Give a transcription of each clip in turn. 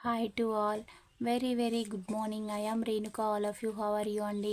Hi to all very very good morning I am Renuka all of you how are you అండి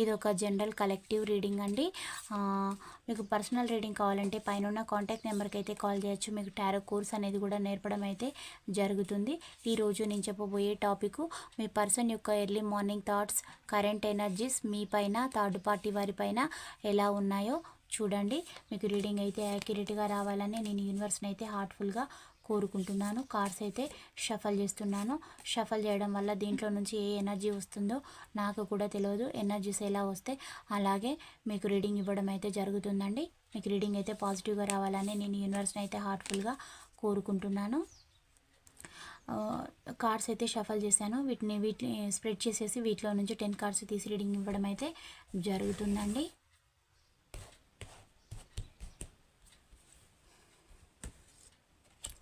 ఇది ఒక general collective reading అండి. మీకు personal reading కావాలంటే పైన ఉన్న కాంటాక్ట్ నెంబర్కి అయితే కాల్ చేయొచ్చు. మీకు టారో కోర్స్ అనేది కూడా నేర్పడం అయితే జరుగుతుంది. ఈరోజు నేను చెప్పబోయే టాపిక్ మీ పర్సన్ యొక్క early morning thoughts current energies మీ పైన థర్డ్ పార్టీ వారి పైన ఎలా ఉన్నాయో చూడండి. మీకు రీడింగ్ అయితే యాక్యురేట్గా రావాలని నేను యూనివర్స్ని అయితే హార్ట్ఫుల్గా కోరుకుంటున్నాను. కార్డ్స్ అయితే షఫల్ చేస్తున్నాను. షఫల్ చేయడం వల్ల దీంట్లో నుంచి ఏ ఎనర్జీ వస్తుందో నాకు కూడా తెలియదు ఎనర్జీస్ ఎలా వస్తే అలాగే మీకు రీడింగ్ ఇవ్వడం అయితే జరుగుతుందండి. మీకు రీడింగ్ అయితే పాజిటివ్గా రావాలని నేను యూనివర్స్ని అయితే హార్ట్ఫుల్గా కోరుకుంటున్నాను. కార్డ్స్ అయితే షఫల్ చేశాను. వీటిని వీటిని స్ప్రెడ్ చేసేసి వీటిలో నుంచి టెన్ కార్డ్స్ తీసి రీడింగ్ ఇవ్వడం అయితే జరుగుతుందండి.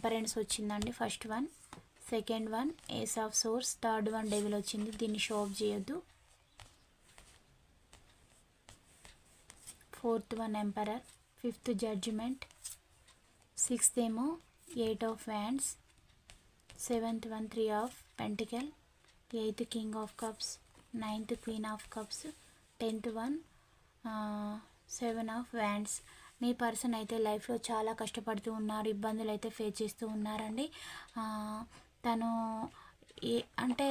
Temperance వచ్చిందండి first one second one ace of swords third one devil వచ్చింది. దీన్ని షో ఆఫ్ చేయొద్దు. Fourth one emperor fifth judgement sixth ఏమో eight of wands seventh one three of pentacle eighth king of cups ninth queen of cups tenth one seven of wands me person అయితే లైఫ్లో చాలా కష్టపడుతూ ఉన్నారు ఇబ్బందులు అయితే face చేస్తూ ఉన్నారండి. తను ఏ అంటే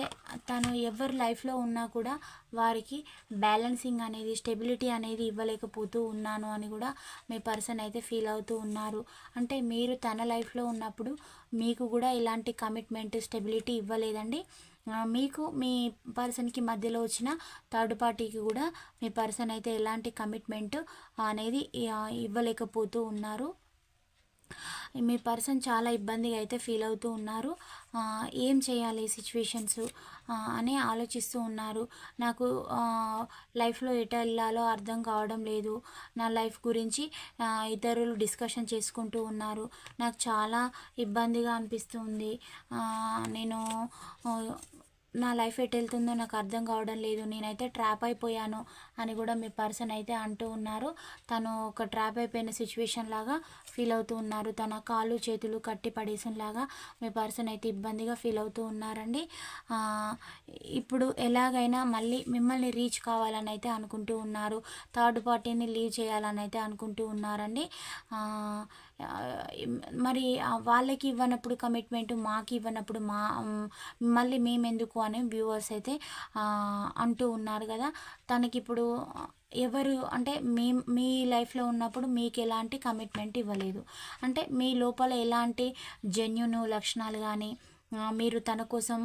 తను ఎవరి లైఫ్లో ఉన్నా కూడా వారికి బ్యాలెన్సింగ్ అనేది స్టెబిలిటీ అనేది ఇవ్వలేకపోతూ ఉన్నాను అని కూడా మీ పర్సన్ అయితే ఫీల్ అవుతూ ఉన్నారు. అంటే మీరు తన లైఫ్లో ఉన్నప్పుడు మీకు కూడా ఇలాంటి కమిట్మెంట్ స్టెబిలిటీ ఇవ్వలేదండి. మీకు మీ పర్సన్కి మధ్యలో వచ్చిన థర్డ్ పార్టీకి కూడా మీ పర్సన్ అయితే ఎలాంటి కమిట్మెంట్ అనేది ఇవ్వలేకపోతూ ఉన్నారు. మీ పర్సన్ చాలా ఇబ్బందిగా అయితే ఫీల్ అవుతూ ఉన్నారు. ఏం చేయాలి సిచ్యువేషన్స్ అని ఆలోచిస్తూ ఉన్నారు. నాకు లైఫ్లో ఎటు వెళ్ళాలో అర్థం కావడం లేదు. నా లైఫ్ గురించి ఇతరులు డిస్కషన్ చేసుకుంటూ ఉన్నారు. నాకు చాలా ఇబ్బందిగా అనిపిస్తుంది. నేను నా లైఫ్ ఎటు వెళ్తుందో నాకు అర్థం కావడం లేదు. నేనైతే ట్రాప్ అయిపోయాను అని కూడా మీ పర్సన్ అయితే అంటూ ఉన్నారు. తను ఒక ట్రాప్ అయిపోయిన సిచ్యువేషన్ లాగా ఫీల్ అవుతూ ఉన్నారు. తన కాళ్ళు చేతులు కట్టి పడేసిన లాగా మీ పర్సన్ అయితే ఇబ్బందిగా ఫీల్ అవుతూ ఉన్నారండి. ఇప్పుడు ఎలాగైనా మళ్ళీ మిమ్మల్ని రీచ్ కావాలని అయితే అనుకుంటూ ఉన్నారు. థర్డ్ పార్టీని లీవ్ చేయాలని అయితే అనుకుంటూ ఉన్నారండి. మరి వాళ్ళకి ఇవ్వనప్పుడు కమిట్మెంట్ మాకు ఇవ్వనప్పుడు మా మళ్ళీ మేమెందుకు అని వ్యూవర్స్ అయితే అంటూ ఉన్నారు కదా. తనకి ఇప్పుడు ఎవరు అంటే మీ మీ లైఫ్లో ఉన్నప్పుడు మీకు ఎలాంటి కమిట్మెంట్ ఇవ్వలేదు. అంటే మీ లోపల ఎలాంటి జెన్యున్ లక్షణాలు కానీ మీరు తన కోసం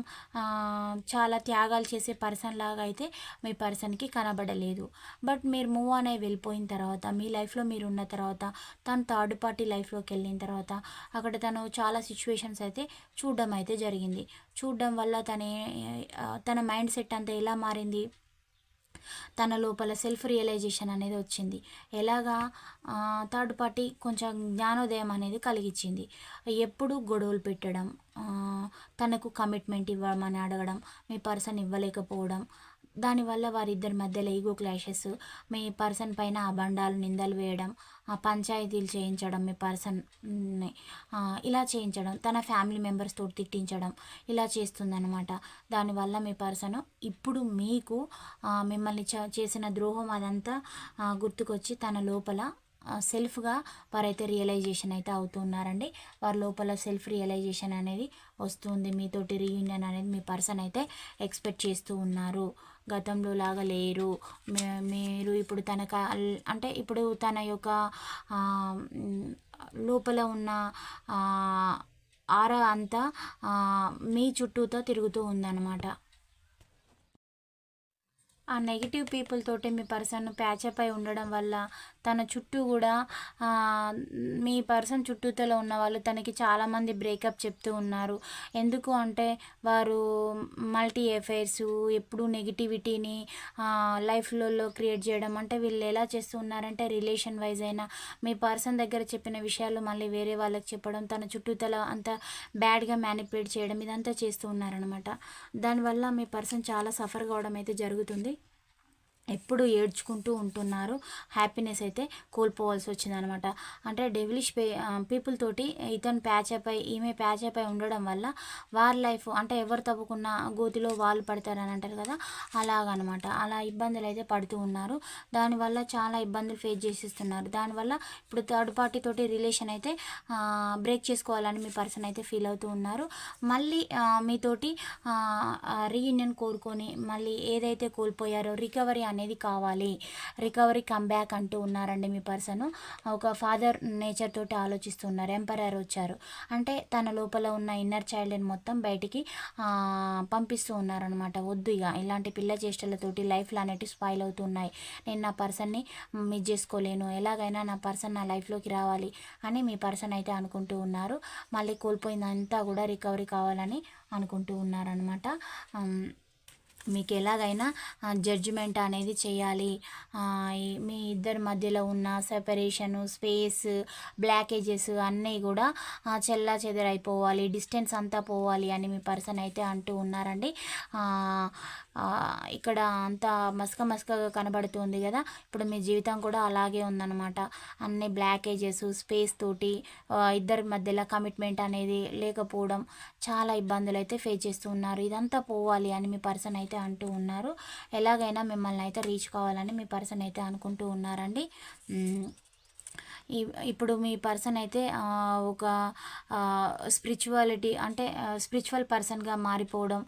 చాలా త్యాగాలు చేసే పర్సన్ లాగా అయితే మీ పర్సన్కి కనబడలేదు. బట్ మీరు మూవ్ ఆన్ అయి వెళ్ళిపోయిన తర్వాత మీ లైఫ్లో మీరు ఉన్న తర్వాత తను థర్డ్ పార్టీ లైఫ్లోకి వెళ్ళిన తర్వాత అక్కడ తను చాలా సిచ్యువేషన్స్ అయితే చూడడం అయితే జరిగింది. చూడడం వల్ల తన తన మైండ్ సెట్ అంతా ఎలా మారింది? తన లోపల సెల్ఫ్ రియలైజేషన్ అనేది వచ్చింది. ఎలాగా? థర్డ్ పార్టీ కొంచెం జ్ఞానోదయం అనేది కలిగించింది. ఎప్పుడు గొడవలు పెట్టడం తనకు కమిట్మెంట్ ఇవ్వమని అడగడం మీ పర్సన్ ఇవ్వలేకపోవడం దానివల్ల వారిద్దరి మధ్యలో ఈగో క్లాషెస్ మీ పర్సన్ పైన అబండాలు నిందలు వేయడం పంచాయతీలు చేయించడం మీ పర్సన్ని ఇలా చేయించడం తన ఫ్యామిలీ మెంబర్స్తో తిట్టించడం ఇలా చేస్తుందన్నమాట. దానివల్ల మీ పర్సన్ ఇప్పుడు మీకు మిమ్మల్ని చ- చేసిన ద్రోహం అదంతా గుర్తుకొచ్చి తన లోపల సెల్ఫ్గా వారైతే రియలైజేషన్ అయితే అవుతున్నారండి. వారి లోపల సెల్ఫ్ రియలైజేషన్ అనేది వస్తుంది. మీతోటి రీయూనియన్ అనేది మీ పర్సన్ అయితే ఎక్స్పెక్ట్ చేస్తూ ఉన్నారు. గతంలో లాగా లేరు. మీరు ఇప్పుడు తన అంటే ఇప్పుడు తన యొక్క లోపల ఉన్న ఆర అంతా మీ చుట్టూతో తిరుగుతూ ఉందన్నమాట. ఆ నెగిటివ్ పీపుల్ తోటి మీ పర్సన్ ప్యాచప్ అయి ఉండడం వల్ల తన చుట్టూ కూడా మీ పర్సన్ చుట్టూతలో ఉన్న వాళ్ళు తనకి చాలామంది బ్రేకప్ చెప్తూ ఉన్నారు. ఎందుకు అంటే వారు మల్టీ ఎఫైర్స్ ఎప్పుడు నెగిటివిటీని లైఫ్లలో క్రియేట్ చేయడం అంటే వీళ్ళు ఎలా చేస్తూ ఉన్నారంటే రిలేషన్ వైజ్ అయినా మీ పర్సన్ దగ్గర చెప్పిన విషయాలు మళ్ళీ వేరే వాళ్ళకి చెప్పడం తన చుట్టూతల అంతా బ్యాడ్గా మ్యానిపులేట్ చేయడం ఇదంతా చేస్తూ ఉన్నారనమాట దానివల్ల మీ పర్సన్ చాలా సఫర్ కావడం అయితే జరుగుతుంది. ఎప్పుడు ఏడ్చుకుంటూ ఉంటున్నారు హ్యాపీనెస్ అయితే కోల్పోవాల్సి వచ్చిందనమాట అంటే డెవిలిష్ పే పీపుల్ తోటి ఇతను ప్యాచప్ అయి ఈమె ప్యాచప్ అయి ఉండడం వల్ల వారి లైఫ్ అంటే ఎవరు తవ్వుకున్న గోతిలో వాళ్ళు పడతారని అంటారు కదా అలాగనమాట అలా ఇబ్బందులు అయితే పడుతూ ఉన్నారు. దానివల్ల చాలా ఇబ్బందులు ఫేస్ చేసిస్తున్నారు. దానివల్ల ఇప్పుడు థర్డ్ పార్టీ తోటి రిలేషన్ అయితే బ్రేక్ చేసుకోవాలని మీ పర్సన్ అయితే ఫీల్ అవుతూ ఉన్నారు. మళ్ళీ మీతోటి రీయూనియన్ కోరుకొని మళ్ళీ ఏదైతే కోల్పోయారో రికవరీ అనేది కావాలి. రికవరీ కమ్బ్యాక్ అంటూ ఉన్నారండి మీ పర్సన్. ఒక ఫాదర్ నేచర్ తోటి ఆలోచిస్తున్నారు. ఎంపరర్ వచ్చారు. అంటే తన లోపల ఉన్న ఇన్నర్ చైల్డ్ని మొత్తం బయటికి పంపిస్తూ ఉన్నారనమాట వద్దు ఇక ఇలాంటి పిల్ల చేష్టలతోటి లైఫ్లు అనేటివి స్పాయిల్ అవుతున్నాయి. నేను నా పర్సన్ని మిస్ చేసుకోలేను. ఎలాగైనా నా పర్సన్ నా లైఫ్లోకి రావాలి అని మీ పర్సన్ అయితే అనుకుంటూ ఉన్నారు. మళ్ళీ కోల్పోయిందంతా కూడా రికవరీ కావాలని అనుకుంటూ ఉన్నారనమాట మీకు ఎలాగైనా జడ్జిమెంట్ అనేది చేయాలి. మీ ఇద్దరి మధ్యలో ఉన్న సెపరేషను స్పేస్ బ్లాకేజెస్ అన్నీ కూడా చెల్లా చెదరైపోవాలి డిస్టెన్స్ అంతా పోవాలి అని మీ పర్సన్ అయితే అంటూ ఉన్నారండి. ఇక్కడ అంతా మసక మసకగా కనబడుతుంది కదా. ఇప్పుడు మీ జీవితం కూడా అలాగే ఉందన్నమాట. అన్ని బ్లాకేజెస్ స్పేస్ తోటి ఇద్దరి మధ్యలో కమిట్మెంట్ అనేది లేకపోవడం చాలా ఇబ్బందులు అయితే ఫేస్ చేస్తూ ఉన్నారు. ఇదంతా పోవాలి అని మీ పర్సన్ అయితే అంటూ ఉన్నారు. ఎలాగైనా మిమ్మల్ని అయితే రీచ్ కావాలని మీ పర్సన్ అయితే అనుకుంటూ ఉన్నారండి. ఇప్పుడు మీ పర్సన్ అయితే ఒక స్పిరిచువాలిటీ అంటే స్పిరిచువల్ పర్సన్గా మారిపోవడం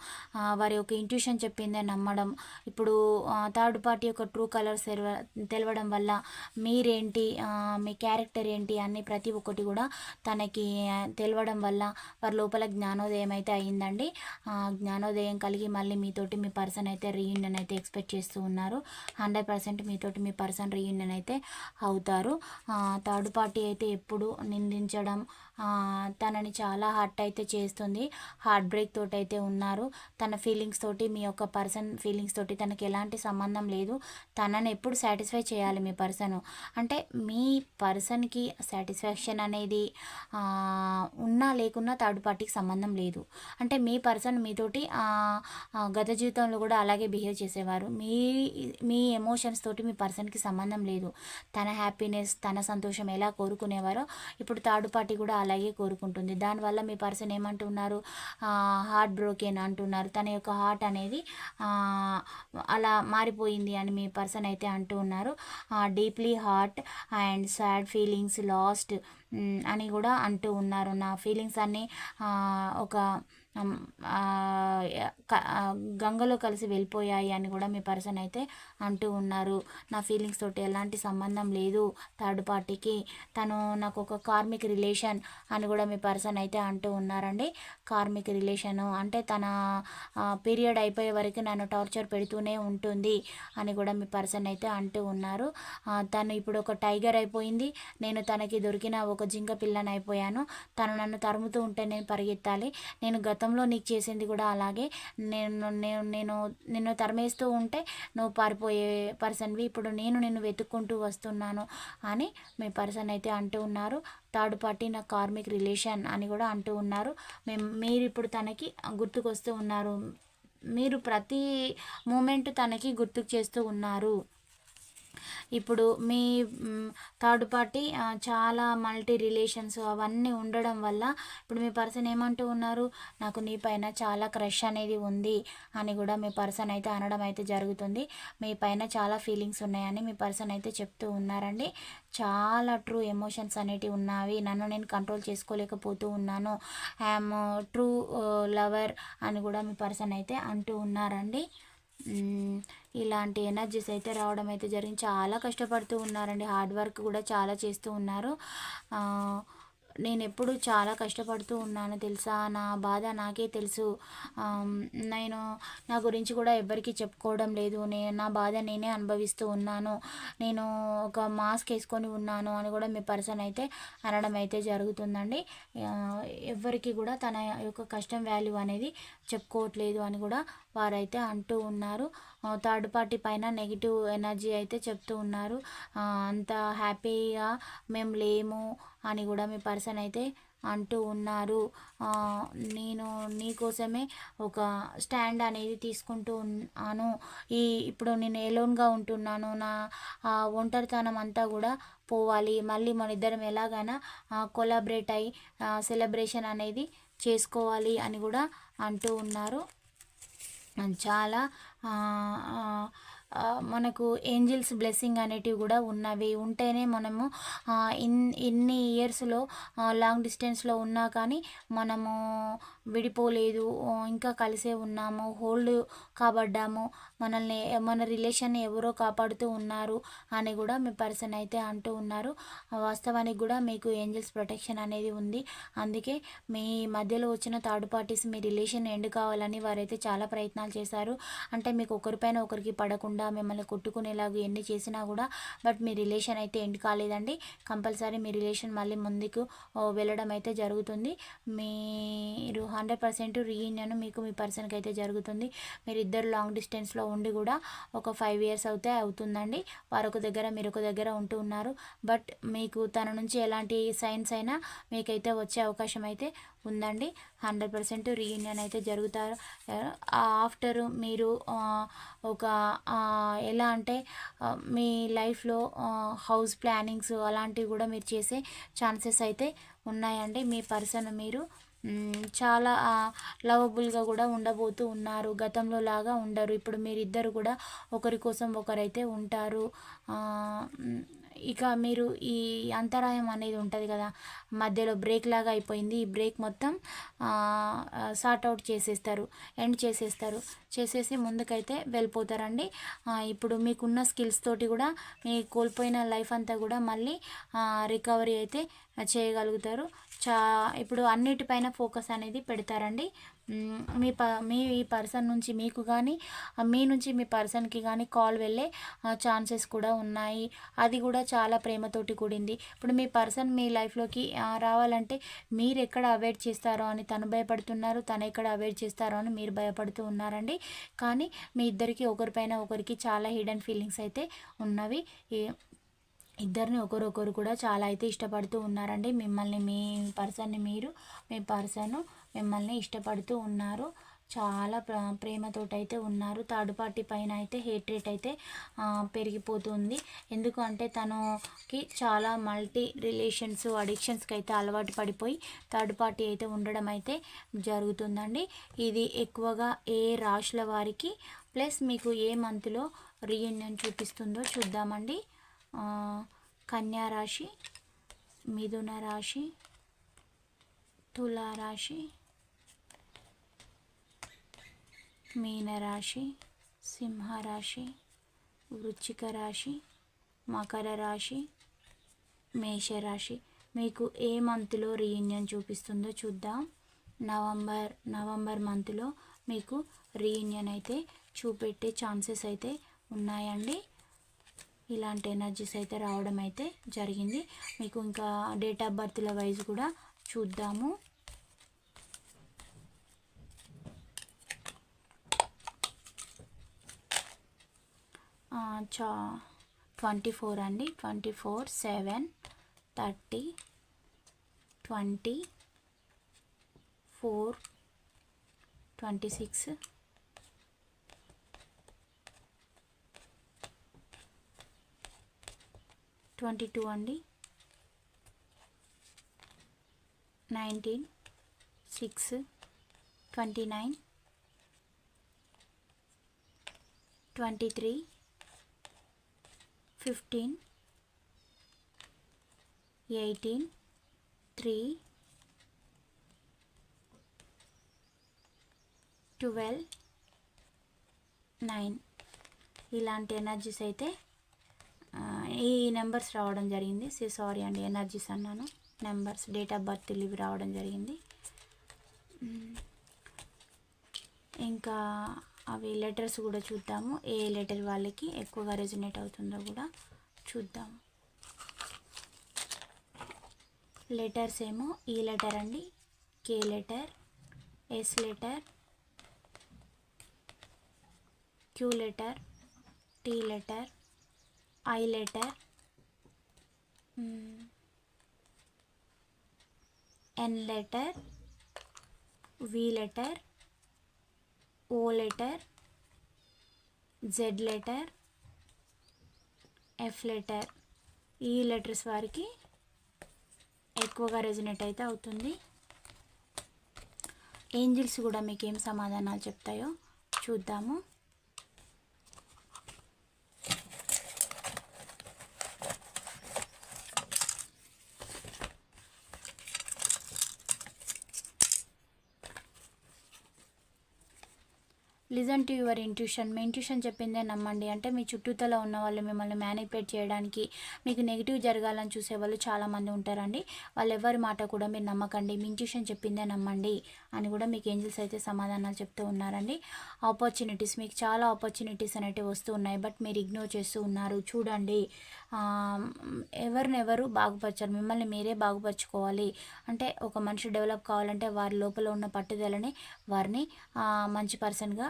వారి యొక్క ఇంట్యూషన్ చెప్పిందే నమ్మడం ఇప్పుడు థర్డ్ పార్టీ యొక్క ట్రూ కలర్స్ తెలవ తెలవడం వల్ల మీరేంటి మీ క్యారెక్టర్ ఏంటి అన్ని ప్రతి ఒక్కటి కూడా తనకి తెలవడం వల్ల వారి లోపల జ్ఞానోదయం అయితే అయ్యిందండి జ్ఞానోదయం కలిగి మళ్ళీ మీతోటి మీ పర్సన్ అయితే రీయూనియన్ అయితే ఎక్స్పెక్ట్ చేస్తూ ఉన్నారు. హండ్రెడ్ పర్సెంట్ మీతోటి మీ పర్సన్ రీయూనియన్ అయితే అవుతారు. థర్డ్ పార్టీ అయితే ఎప్పుడు నిందించడం తనని చాలా హర్ట్ అయితే చేస్తుంది. హార్ట్ బ్రేక్ తోటి అయితే ఉన్నారు. తన ఫీలింగ్స్ తోటి మీ యొక్క పర్సన్ ఫీలింగ్స్ తోటి తనకి ఎలాంటి సంబంధం లేదు. తనని ఎప్పుడు సాటిస్ఫై చేయాలి మీ పర్సన్. అంటే మీ పర్సన్కి సాటిస్ఫాక్షన్ అనేది ఉన్నా లేకున్నా థర్డ్ పార్టీకి సంబంధం లేదు. అంటే మీ పర్సన్ మీతోటి గత జీవితంలో కూడా అలాగే బిహేవ్ చేసేవారు. మీ మీ ఎమోషన్స్ తోటి మీ పర్సన్కి సంబంధం లేదు. తన హ్యాపీనెస్ తన సంతోషం ఎలా కోరుకునేవారో ఇప్పుడు థర్డ్ పార్టీ కూడా అలాగే కోరుకుంటుంది. దానివల్ల మీ పర్సన్ ఏమంటున్నారు? హార్ట్ బ్రోకెన్ అంటున్నారు. తన యొక్క హార్ట్ అనేది అలా మారిపోయింది అని మీ పర్సన్ అయితే అంటూ ఉన్నారు. Deeply heart and sad feelings lost అని కూడా అంటూ ఉన్నారు. నా ఫీలింగ్స్ అన్నీ ఒక గంగలో కలిసి వెళ్ళిపోయాయి అని కూడా మీ పర్సన్ అయితే అంటూ ఉన్నారు. నా ఫీలింగ్స్ తోటి ఎలాంటి సంబంధం లేదు థర్డ్ పార్టీకి. తను నాకు ఒక కార్మిక్ రిలేషన్ అని కూడా మీ పర్సన్ అయితే అంటూ ఉన్నారండి. కార్మిక్ రిలేషను అంటే తన పీరియడ్ అయిపోయే వరకు నన్ను టార్చర్ పెడుతూనే ఉంటుంది అని కూడా మీ పర్సన్ అయితే అంటూ ఉన్నారు. తను ఇప్పుడు ఒక టైగర్ అయిపోయింది. నేను తనకి దొరికిన ఒక జింక పిల్లని అయిపోయాను. తను నన్ను తరుముతూ ఉంటే నేను పరిగెత్తాలి. నేను గతంలో నీకు చేసింది కూడా అలాగే. నేను నేను నేను నిన్ను తరిమేస్తూ ఉంటే నువ్వు పారిపోయే పర్సన్వి. ఇప్పుడు నేను నిన్ను వెతుక్కుంటూ వస్తున్నాను అని మీ పర్సన్ అయితే అంటూ ఉన్నారు. థర్డ్ పార్టీ నా కార్మిక్ రిలేషన్ అని కూడా అంటూ ఉన్నారు. మేము మీరు ఇప్పుడు తనకి గుర్తుకొస్తూ ఉన్నారు. మీరు ప్రతి మూమెంట్ తనకి గుర్తుకు చేస్తూ ఉన్నారు. ఇప్పుడు మీ థర్డ్ పార్టీ చాలా మల్టీ రిలేషన్స్ అవన్నీ ఉండడం వల్ల ఇప్పుడు మీ పర్సన్ ఏమంటూ ఉన్నారు నాకు నీ పైన చాలా క్రష్ అనేది ఉంది అని కూడా మీ పర్సన్ అయితే అనడం అయితే జరుగుతుంది. మీ పైన చాలా ఫీలింగ్స్ ఉన్నాయని మీ పర్సన్ అయితే చెప్తూ ఉన్నారండి. చాలా ట్రూ ఎమోషన్స్ అనేటివి ఉన్నవి. నన్ను నేను కంట్రోల్ చేసుకోలేకపోతూ ఉన్నాను. ఐఎమ్ ట్రూ లవర్ అని కూడా మీ పర్సన్ అయితే అంటూ ఉన్నారండి. ఇలాంటి ఎనర్జీస్ అయితే రావడం అయితే జరిగింది. చాలా కష్టపడుతూ ఉన్నారండి. హార్డ్ వర్క్ కూడా చాలా చేస్తూ ఉన్నారు. నేను ఎప్పుడు చాలా కష్టపడుతూ ఉన్నాను తెలుసా? నా బాధ నాకే తెలుసు. నేను నా గురించి కూడా ఎవరికి చెప్పుకోవడం లేదు. నేను నా బాధ నేనే అనుభవిస్తూ ఉన్నాను. నేను ఒక మాస్క్ వేసుకొని ఉన్నాను అని కూడా మీ పర్సన్ అయితే అనడం అయితే జరుగుతుందండి. ఎవరికి కూడా తన యొక్క కష్టం వాల్యూ అనేది చెప్పుకోవట్లేదు అని కూడా వారైతే అంటూ ఉన్నారు. థర్డ్ పార్టీ పైన నెగిటివ్ ఎనర్జీ అయితే చెప్తూ ఉన్నారు. అంత హ్యాపీగా మేము లేము అని కూడా మీ పర్సన్ అయితే అంటూ ఉన్నారు. నేను నీకోసమే ఒక స్టాండ్ అనేది తీసుకుంటూ ఉన్నాను. ఈ ఇప్పుడు నేను ఎలోన్గా ఉంటున్నాను. నా ఒంటరితనం అంతా కూడా పోవాలి. మళ్ళీ మన ఇద్దరం ఎలాగైనా కొలాబరేట్ అయ్యి సెలబ్రేషన్ అనేది చేసుకోవాలి అని కూడా అంటూ ఉన్నారు. చాలా మనకు ఏంజిల్స్ బ్లెస్సింగ్ అనేటివి కూడా ఉన్నవి. ఉంటేనే మనము ఇన్ ఇన్ని ఇయర్స్లో లాంగ్ డిస్టెన్స్లో ఉన్నా కానీ మనము విడిపోలేదు. ఇంకా కలిసే ఉన్నాము. హోల్డ్ కాబడ్డాము. మనల్ని మన రిలేషన్ని ఎవరో కాపాడుతూ ఉన్నారు అని కూడా మీ పర్సన్ అయితే అంటూ ఉన్నారు. వాస్తవానికి కూడా మీకు ఏంజల్స్ ప్రొటెక్షన్ అనేది ఉంది. అందుకే మీ మధ్యలో వచ్చిన థర్డ్ పార్టీస్ మీ రిలేషన్ ఎండ్ కావాలని వారైతే చాలా ప్రయత్నాలు చేశారు. అంటే మీకు ఒకరిపైన ఒకరికి పడకుండా మిమ్మల్ని కొట్టుకునేలాగా ఎన్ని చేసినా కూడా బట్ మీ రిలేషన్ అయితే ఎండ్ కాలేదండి. కంపల్సరీ మీ రిలేషన్ మళ్ళీ ముందుకు వెళ్ళడం అయితే జరుగుతుంది. మీరు హండ్రెడ్ పర్సెంట్ రీయూనియన్ మీకు మీ పర్సన్కి అయితే జరుగుతుంది. మీరు ఇద్దరు లాంగ్ డిస్టెన్స్లో ఉండి కూడా ఒక ఫైవ్ ఇయర్స్ అయితే అవుతుందండి. వారు ఒక దగ్గర మీరు ఒక దగ్గర ఉంటూ ఉన్నారు. బట్ మీకు తన నుంచి ఎలాంటి సైన్స్ అయినా మీకైతే వచ్చే అవకాశం అయితే ఉందండి. హండ్రెడ్ పర్సెంట్ రీయూనియన్ అయితే జరుగుతారు. ఆఫ్టర్ మీరు ఒక ఎలా అంటే మీ లైఫ్లో హౌస్ ప్లానింగ్స్ అలాంటివి కూడా మీరు చేసే ఛాన్సెస్ అయితే ఉన్నాయండి. మీ పర్సన్ మీరు చాలా లవబుల్గా కూడా ఉండబోతూ ఉన్నారు. గతంలో లాగా ఉండరు. ఇప్పుడు మీరిద్దరు కూడా ఒకరి కోసం ఒకరైతే ఉంటారు. ఇక మీరు ఈ అంతరాయం అనేది ఉంటుంది కదా. మధ్యలో బ్రేక్ లాగా అయిపోయింది. ఈ బ్రేక్ మొత్తం సార్ట్ అవుట్ చేసేస్తారు. ఎండ్ చేసేస్తారు. చేసేసి ముందుకైతే వెళ్ళిపోతారండి. ఇప్పుడు మీకున్న స్కిల్స్ తోటి కూడా మీ కోల్పోయిన లైఫ్ అంతా కూడా మళ్ళీ రికవరీ అయితే చేయగలుగుతారు. చా ఇప్పుడు అన్నిటిపైన ఫోకస్ అనేది పెడతారండి. మీ ప మీ ఈ పర్సన్ నుంచి మీకు కానీ మీ నుంచి మీ పర్సన్కి కానీ కాల్ వెళ్ళే ఛాన్సెస్ కూడా ఉన్నాయి. అది కూడా చాలా ప్రేమతోటి కూడింది. ఇప్పుడు మీ పర్సన్ మీ లైఫ్లోకి రావాలంటే మీరు ఎక్కడ అవాయిడ్ చేస్తారో అని తను భయపడుతున్నారు తను ఎక్కడ అవాయిడ్ చేస్తారో అని మీరు భయపడుతూ ఉన్నారండి. కానీ మీ ఇద్దరికి ఒకరిపైన ఒకరికి చాలా హిడెన్ ఫీలింగ్స్ అయితే ఉన్నవి. ఇద్దరిని ఒకరొకరు కూడా చాలా అయితే ఇష్టపడుతూ ఉన్నారండి. మిమ్మల్ని మీ పర్సన్ని మీరు మీ పర్సన్ మిమ్మల్ని ఇష్టపడుతూ ఉన్నారు. చాలా ప్రేమతోటైతే ఉన్నారు. థర్డ్ పార్టీ పైన అయితే హేట్ రేట్ అయితే పెరిగిపోతుంది. ఎందుకంటే తనకి చాలా మల్టీ రిలేషన్స్ అడిక్షన్స్కి అయితే అలవాటు పడిపోయి థర్డ్ పార్టీ అయితే ఉండడం అయితే జరుగుతుందండి. ఇది ఎక్కువగా ఏ రాశుల వారికి ప్లస్ మీకు ఏ మంత్లో రీయూనియన్ చూపిస్తుందో చూద్దామండి. కన్యా రాశి మిథున రాశి తులారాశి మీనరాశి సింహరాశి వృచ్చిక రాశి మకర రాశి మేషరాశి మీకు ఏ మంత్లో రీయూనియన్ చూపిస్తుందో చూద్దాం. నవంబర్ నవంబర్ మంత్లో మీకు రీయూనియన్ అయితే చూపెట్టే ఛాన్సెస్ అయితే ఉన్నాయండి. ఇలాంటి ఎనర్జీస్ అయితే రావడం అయితే జరిగింది. మీకు ఇంకా డేట్ ఆఫ్ బర్త్ల వైజ్ కూడా చూద్దాము. చా ట్వంటీ ఫోర్ అండి. Twenty four seven thirty twenty four twenty six twenty two అండి. Nineteen six twenty nine twenty three fifteen eighteen three twelve nine. ఇలాంటి ఎనర్జీస్ అయితే ఈ నెంబర్స్ రావడం జరిగింది. సి సారీ అండి ఎనర్జీస్ అన్నాను. నెంబర్స్ డేట్ ఆఫ్ బర్త్ ఇవి రావడం జరిగింది. ఇంకా అవి లెటర్స్ కూడా చూద్దాము. ఏ లెటర్ వాళ్ళకి ఎక్కువగా రెజినేట్ అవుతుందో కూడా చూద్దాము. లెటర్స్ ఏమో ఈ లెటర్ అండి K letter S letter Q letter T letter I letter N letter V letter O letter Z letter F letter E letters వారికి ఎక్కువగా రెజినేట్ అయితే అవుతుంది. ఏంజిల్స్ కూడా మీకు ఏం సమాధానాలు చెప్తాయో చూద్దాము. Listen to your intuition. Me intuition చెప్పిందే నమ్మండి. అంటే మీ చుట్టూతల ఉన్న వాళ్ళు మిమ్మల్ని మ్యానిపులేట్ చేయడానికి మీకు నెగిటివ్ జరగాలని చూసే వాళ్ళు చాలామంది ఉంటారండి. వాళ్ళు ఎవరి మాట కూడా మీరు నమ్మకండి. మీ ఇంట్యూషన్ చెప్పిందే నమ్మండి అని కూడా మీకు ఏంజిల్స్ అయితే సమాధానాలు చెప్తూ ఉన్నారండి. ఆపర్చునిటీస్ మీకు చాలా ఆపర్చునిటీస్ అనేటివి వస్తూ ఉన్నాయి. బట్ మీరు ఇగ్నోర్ చేస్తూ ఉన్నారు. చూడండి ఎవరినెవరు బాగుపరచారు? మిమ్మల్ని మీరే బాగుపరచుకోవాలి. అంటే ఒక మనిషి డెవలప్ కావాలంటే వారి లోపల ఉన్న పట్టుదలని వారిని మంచి పర్సన్గా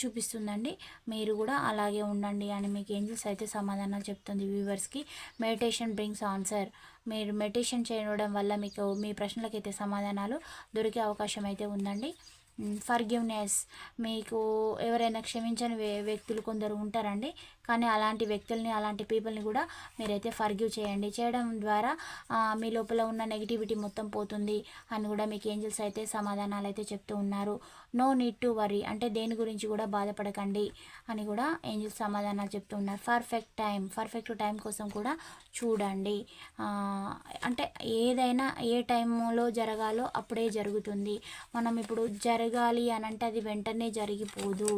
చూపిస్తుందండి. మీరు కూడా అలాగే ఉండండి అని మీకు ఏంజిల్స్ అయితే సమాధానాలు చెప్తుంది వ్యూవర్స్కి. Meditation brings answer. మీరు మెడిటేషన్ చేయడం వల్ల మీకు మీ ప్రశ్నలకైతే సమాధానాలు దొరికే అవకాశం అయితే ఉందండి. ఫర్గివ్నెస్ మీకు ఎవరైనా క్షమించని వ్యక్తులు కొందరు ఉంటారండి. కానీ అలాంటి వ్యక్తుల్ని అలాంటి పీపుల్ని కూడా మీరైతే ఫర్గ్యూ చేయండి. చేయడం ద్వారా మీ లోపల ఉన్న నెగిటివిటీ మొత్తం పోతుంది అని కూడా మీకు ఏంజల్స్ అయితే సమాధానాలు అయితే చెప్తూ ఉన్నారు. నో నీడ్ టు వరీ అంటే దేని గురించి కూడా బాధపడకండి అని కూడా ఏంజల్స్ సమాధానాలు చెప్తూ ఉన్నారు. పర్ఫెక్ట్ టైం పర్ఫెక్ట్ టైం కోసం కూడా చూడండి. అంటే ఏదైనా ఏ టైంలో జరగాలో అప్పుడే జరుగుతుంది. మనం ఇప్పుడు జరగాలి అని అంటే అది వెంటనే జరిగిపోదు.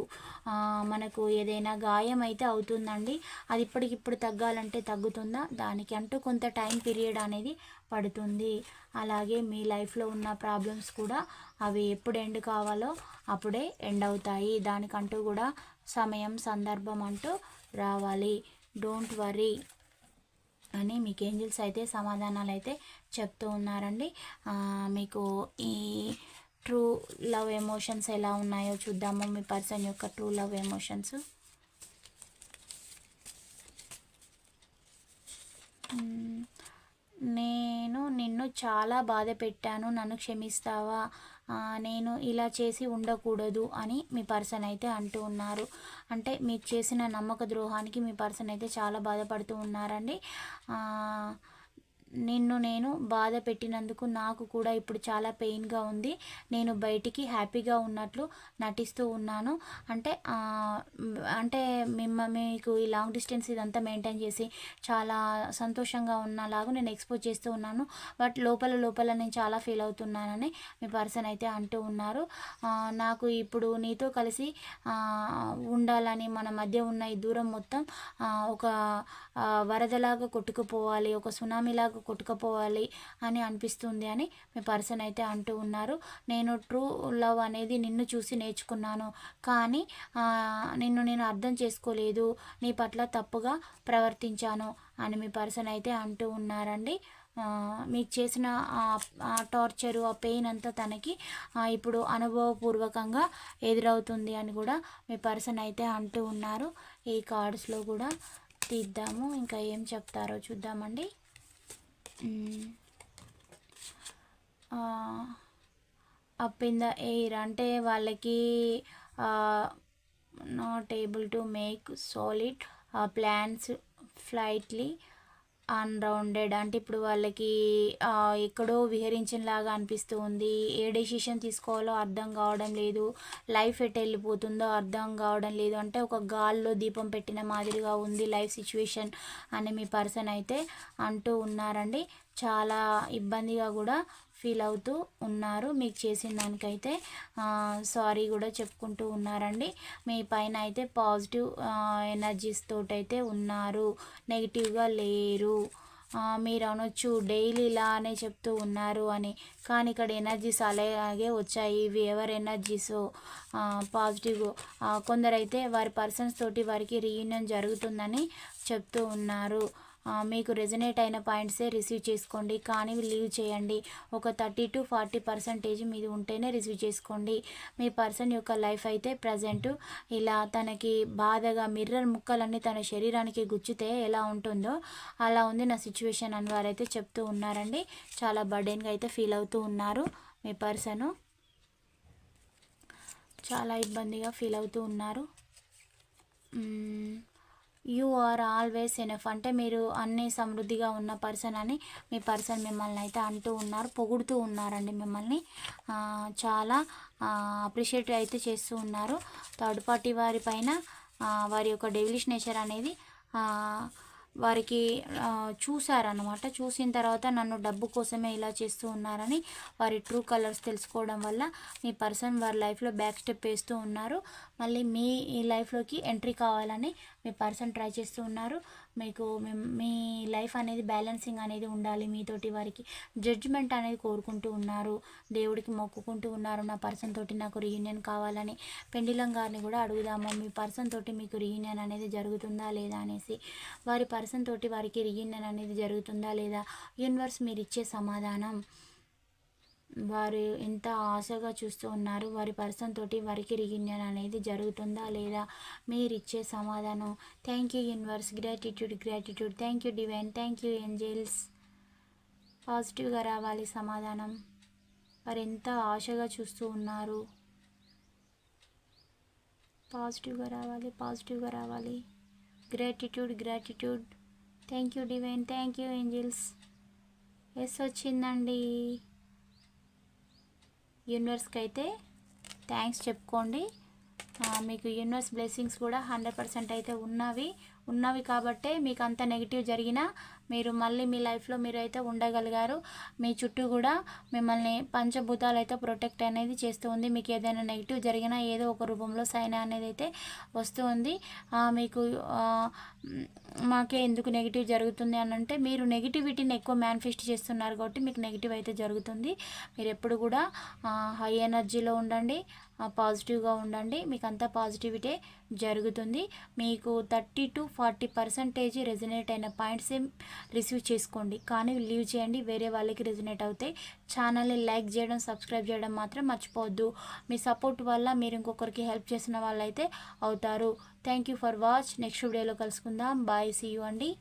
మనకు ఏదైనా గాయం అయితే అవుతుంది. అవుతుందండి అది ఇప్పటికిప్పుడు తగ్గాలంటే తగ్గుతుందా? దానికి అంటూ కొంత టైం పీరియడ్ అనేది పడుతుంది. అలాగే మీ లైఫ్లో ఉన్న ప్రాబ్లమ్స్ కూడా అవి ఎప్పుడు ఎండ్ కావాలో అప్పుడే ఎండ్ అవుతాయి. దానికంటూ కూడా సమయం సందర్భం అంటూ రావాలి. డోంట్ వరీ అని మీకు ఏంజిల్స్ అయితే సమాధానాలు అయితే చెప్తూ ఉన్నారండి. మీకు ఈ ట్రూ లవ్ ఎమోషన్స్ ఎలా ఉన్నాయో చూద్దాము. మీ పర్సన్ యొక్క ట్రూ లవ్ ఎమోషన్స్. నేను నిన్ను చాలా బాధ పెట్టాను. నన్ను క్షమిస్తావా? నేను ఇలా చేసి ఉండకూడదు అని మీ పర్సన్ అయితే అంటూ ఉన్నారు. అంటే మీకు చేసిన నమ్మక ద్రోహానికి మీ పర్సన్ అయితే చాలా బాధపడుతూ ఉన్నారండి. నిన్ను నేను బాధ పెట్టినందుకు నాకు కూడా ఇప్పుడు చాలా పెయిన్గా ఉంది. నేను బయటికి హ్యాపీగా ఉన్నట్లు నటిస్తూ ఉన్నాను. అంటే అంటే మిమ్మ మీకు ఈ లాంగ్ డిస్టెన్స్ ఇదంతా మెయింటైన్ చేసి చాలా సంతోషంగా ఉన్నలాగా నేను ఎక్స్పోజ్ చేస్తూ ఉన్నాను. బట్ లోపల లోపల నేను చాలా ఫీల్ అవుతున్నానని మీ పర్సన్ అయితే అంటూ ఉన్నారు. నాకు ఇప్పుడు నీతో కలిసి ఉండాలని మన మధ్య ఉన్న ఈ దూరం మొత్తం ఒక వరదలాగా కొట్టుకుపోవాలి ఒక సునామీలాగా కొట్టుకుపోవాలి అని అనిపిస్తుంది అని మీ పర్సన్ అయితే అంటూ ఉన్నారు. నేను ట్రూ లవ్ అనేది నిన్ను చూసి నేర్చుకున్నాను. కానీ నిన్ను నేను అర్థం చేసుకోలేదు. నీ పట్ల తప్పుగా ప్రవర్తించాను అని మీ పర్సన్ అయితే అంటూ ఉన్నారండి. మీకు చేసిన ఆ- టార్చరు ఆ పెయిన్ అంతా తనకి ఇప్పుడు అనుభవపూర్వకంగా ఎదురవుతుంది అని కూడా మీ పర్సన్ అయితే అంటూ ఉన్నారు. ఈ కార్డ్స్లో కూడా తీద్దాము. ఇంకా ఏం చెప్తారో చూద్దామండి. అప్ ఇన్ ద ఎయిర్ అంటే వాళ్ళకి not able to make solid plans flighty ungrounded అంటే ఇప్పుడు వాళ్ళకి ఎక్కడో విహరించినలాగా అనిపిస్తూ ఉంది. ఏ డెసిషన్ తీసుకోవాలో అర్థం కావడం లేదు. లైఫ్ ఎట్ వెళ్ళిపోతుందో అర్థం కావడం లేదు. అంటే ఒక గాల్లో దీపం పెట్టిన మాదిరిగా ఉంది లైఫ్ సిచ్యువేషన్ అని మీ పర్సన్ అయితే అంటూ ఉన్నారండి. చాలా ఇబ్బందిగా కూడా ఫీల్ అవుతూ ఉన్నారు. మీకు చేసిన దానికైతే సారీ కూడా చెప్పుకుంటూ ఉన్నారండి. మీ పైన అయితే పాజిటివ్ ఎనర్జీస్ తోటైతే ఉన్నారు. నెగిటివ్గా లేరు. మీరు అనొచ్చు డైలీ ఇలానే చెప్తూ ఉన్నారు అని. కానీ ఇక్కడ ఎనర్జీస్ అలాగే వచ్చాయి. ఇవి ఎవరి ఎనర్జీస్? పాజిటివ్. కొందరైతే వారి పర్సన్స్ తోటి వారికి రీయూనియన్ జరుగుతుందని చెప్తూ ఉన్నారు. మీకు రెజనేట్ అయిన పాయింట్సే రిసీవ్ చేసుకోండి. కానీ లీవ్ చేయండి. ఒక థర్టీ టు ఫార్టీ పర్సెంటేజ్ మీది ఉంటేనే రిసీవ్ చేసుకోండి. మీ పర్సన్ యొక్క లైఫ్ అయితే ప్రజెంట్ ఇలా తనకి బాధగా మిర్రర్ ముక్కలన్నీ తన శరీరానికి గుచ్చితే ఎలా ఉంటుందో అలా ఉంది నా సిచ్యువేషన్ అని వారైతే చెప్తూ ఉన్నారండి. చాలా బర్డెన్గా అయితే ఫీల్ అవుతూ ఉన్నారు మీ పర్సను చాలా ఇబ్బందిగా ఫీల్ అవుతూ ఉన్నారు. యు ఆర్ ఆల్వేస్ ఎనఫ్ అంటే మీరు అన్ని సమృద్ధిగా ఉన్న పర్సన్ అని మీ పర్సన్ మిమ్మల్ని అయితే అంటూ ఉన్నారు పొగుడుతూ ఉన్నారండి మిమ్మల్ని. చాలా అప్రిషియేట్ అయితే చేస్తూ ఉన్నారు. థర్డ్ పార్టీ వారి పైన వారి యొక్క డెవిలిష్ నేచర్ అనేది వారికి చూశారనమాట చూసిన తర్వాత నన్ను డబ్బు కోసమే ఇలా చేస్తూ ఉన్నారని వారి ట్రూ కలర్స్ తెలుసుకోవడం వల్ల మీ పర్సన్ వారి లైఫ్లో బ్యాక్ స్టెప్ వేస్తూ ఉన్నారు. మళ్ళీ మీ లైఫ్లోకి ఎంట్రీ కావాలని మీ పర్సన్ ట్రై చేస్తూ ఉన్నారు. మీకు మీ- మీ లైఫ్ అనేది బ్యాలెన్సింగ్ అనేది ఉండాలి మీతోటి వారికి. జడ్జిమెంట్ అనేది కోరుకుంటూ ఉన్నారు. దేవుడికి మొక్కుకుంటూ ఉన్నారు. నా పర్సన్ తోటి నాకు రీయూనియన్ కావాలని పెండిలం గారిని కూడా అడుగుదాము. మీ పర్సన్ తోటి మీకు రీయూనియన్ అనేది జరుగుతుందా లేదా అనేసి. వారి పర్సన్ తోటి వారికి రీయూనియన్ అనేది జరుగుతుందా లేదా. యూనివర్స్ మీరు ఇచ్చే సమాధానం. వారు ఎంత ఆశగా చూస్తూ ఉన్నారు వారి పర్సన్ తోటి వారికి రీయూనియన్ అనేది జరుగుతుందా లేదా మీరు ఇచ్చే సమాధానం thank you universe gratitude gratitude thank you divine thank you angels పాజిటివ్గా రావాలి సమాధానం. వారు ఎంత ఆశగా చూస్తూ ఉన్నారు. పాజిటివ్గా రావాలి పాజిటివ్గా రావాలి. Gratitude gratitude thank you divine thank you angels yes వచ్చిందండి. యూనివర్స్కి అయితే థ్యాంక్స్ చెప్పుకోండి. మీకు యూనివర్స్ బ్లెస్సింగ్స్ కూడా హండ్రెడ్ పర్సెంట్ అయితే ఉన్నవి. ఉన్నవి కాబట్టే మీకు అంత నెగిటివ్ జరిగినా మీరు మళ్ళీ మీ లైఫ్లో మీరు అయితే ఉండగలిగారు. మీ చుట్టూ కూడా మిమ్మల్ని పంచభూతాలు అయితే ప్రొటెక్ట్ అనేది చేస్తూ ఉంది. మీకు ఏదైనా నెగిటివ్ జరిగినా ఏదో ఒక రూపంలో సైన్ అనేది అయితే వస్తూ ఉంది. మీకు మాకే ఎందుకు నెగిటివ్ జరుగుతుంది అని అంటే మీరు నెగిటివిటీని ఎక్కువ మేనిఫెస్ట్ చేస్తున్నారు కాబట్టి మీకు నెగిటివ్ అయితే జరుగుతుంది. మీరు ఎప్పుడు కూడా హై ఎనర్జీలో ఉండండి. పాజిటివ్గా ఉండండి. మీకు అంతా పాజిటివిటీ జరుగుతుంది. మీకు thirty to forty percentage resonate అయిన పాయింట్స్ రిసీవ్ చేసుకోండి. కానీ లీవ్ చేయండి. వేరే వాళ్ళకి రెజినేట్ అవుతాయి. ఛానల్ని లైక్ చేయడం సబ్స్క్రైబ్ చేయడం మాత్రం మర్చిపోవద్దు. మీ సపోర్ట్ వల్ల మీరు ఇంకొకరికి హెల్ప్ చేసిన వాళ్ళైతే అవుతారు. Thank you for watch. Next వీడియోలో కలుసుకుందాం. బాయ్. సీ యూ అండి.